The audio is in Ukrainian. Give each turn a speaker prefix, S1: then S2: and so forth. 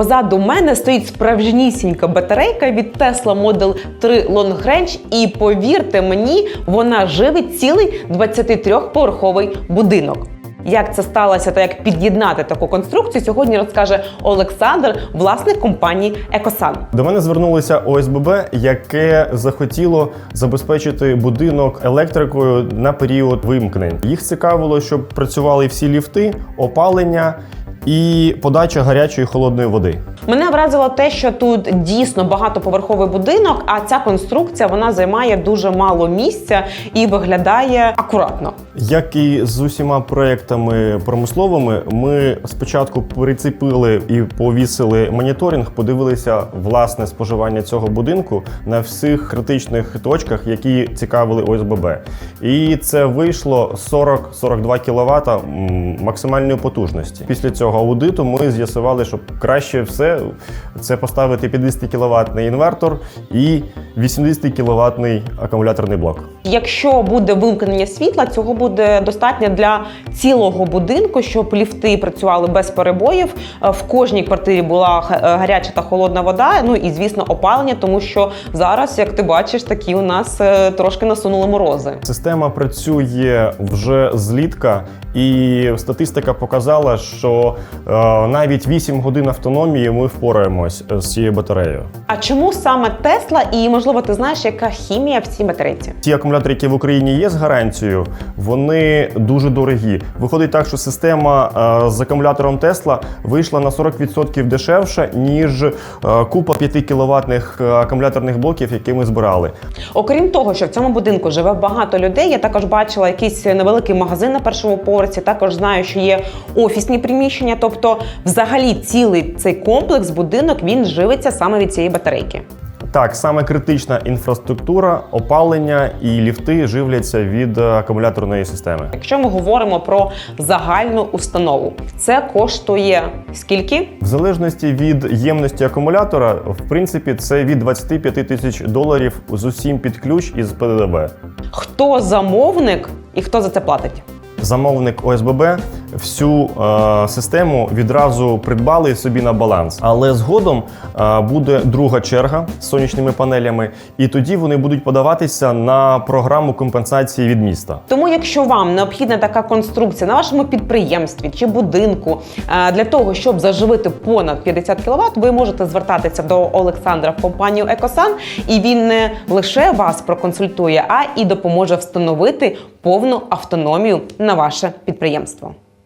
S1: позаду мене стоїть справжнісінька батарейка від Tesla Model 3 Long Range. І повірте мені, вона живить цілий 23-поверховий будинок. Як це сталося та як під'єднати таку конструкцію, сьогодні розкаже Олександр, власник компанії Екосан.
S2: До мене звернулося ОСББ, яке захотіло забезпечити будинок електрикою на період вимкнень. Їх цікавило, щоб працювали всі ліфти, опалення і подача гарячої холодної води.
S1: Мене вразило те, що тут дійсно багатоповерховий будинок, а ця конструкція вона займає дуже мало місця і виглядає акуратно.
S2: Як і з усіма проектами промисловими, ми спочатку прицепили і повісили моніторинг, подивилися власне споживання цього будинку на всіх критичних точках, які цікавили ОСББ. І це вийшло 40-42 кВт максимальної потужності. Після цього аудиту ми з'ясували, що краще все це поставити 50 кВт інвертор і 80 кВт акумуляторний блок.
S1: Якщо буде вимкнення світла, цього буде достатньо для цілого будинку, щоб ліфти працювали без перебоїв. Е, В кожній квартирі була е, гаряча та холодна вода. Ну і звісно, опалення, тому що зараз, як ти бачиш, такі у нас е, трошки насунули морози.
S2: Система працює вже злітка, і статистика показала, що е, навіть 8 годин автономії ми впораємось з цією батареєю.
S1: А чому саме Тесла? І можливо, ти знаєш, яка хімія в цій батарейці?
S2: Ті акумулятори, які в Україні є з гарантією, вони дуже дорогі. Виходить так, що система е, з акумулятором Тесла вийшла на 40% дешевше, ніж е, купа 5 кіловатних акумуляторних блоків, які ми збирали.
S1: Окрім того, що в цьому будинку живе багато людей, я також бачила якийсь невеликий магазин на першому поверсі. Також знаю, що є офісні приміщення. Тобто, взагалі, цілий цей комплекс, будинок він живиться саме від цієї батарейки.
S2: Так, саме критична інфраструктура, опалення і ліфти живляться від е, акумуляторної системи.
S1: Якщо ми говоримо про загальну установу, це коштує скільки?
S2: В залежності від ємності акумулятора, в принципі, це від 25 тисяч доларів з усім під ключ із ПДВ.
S1: Хто замовник і хто за це платить?
S2: Замовник ОСББ всю е, систему відразу придбали собі на баланс. Але згодом е, буде друга черга з сонячними панелями, і тоді вони будуть подаватися на програму компенсації від міста.
S1: Тому, якщо вам необхідна така конструкція на вашому підприємстві чи будинку е, для того, щоб заживити понад 50 кВт, ви можете звертатися до Олександра в компанію Екосан, і він не лише вас проконсультує, а і допоможе встановити повну автономію на ваше підприємство.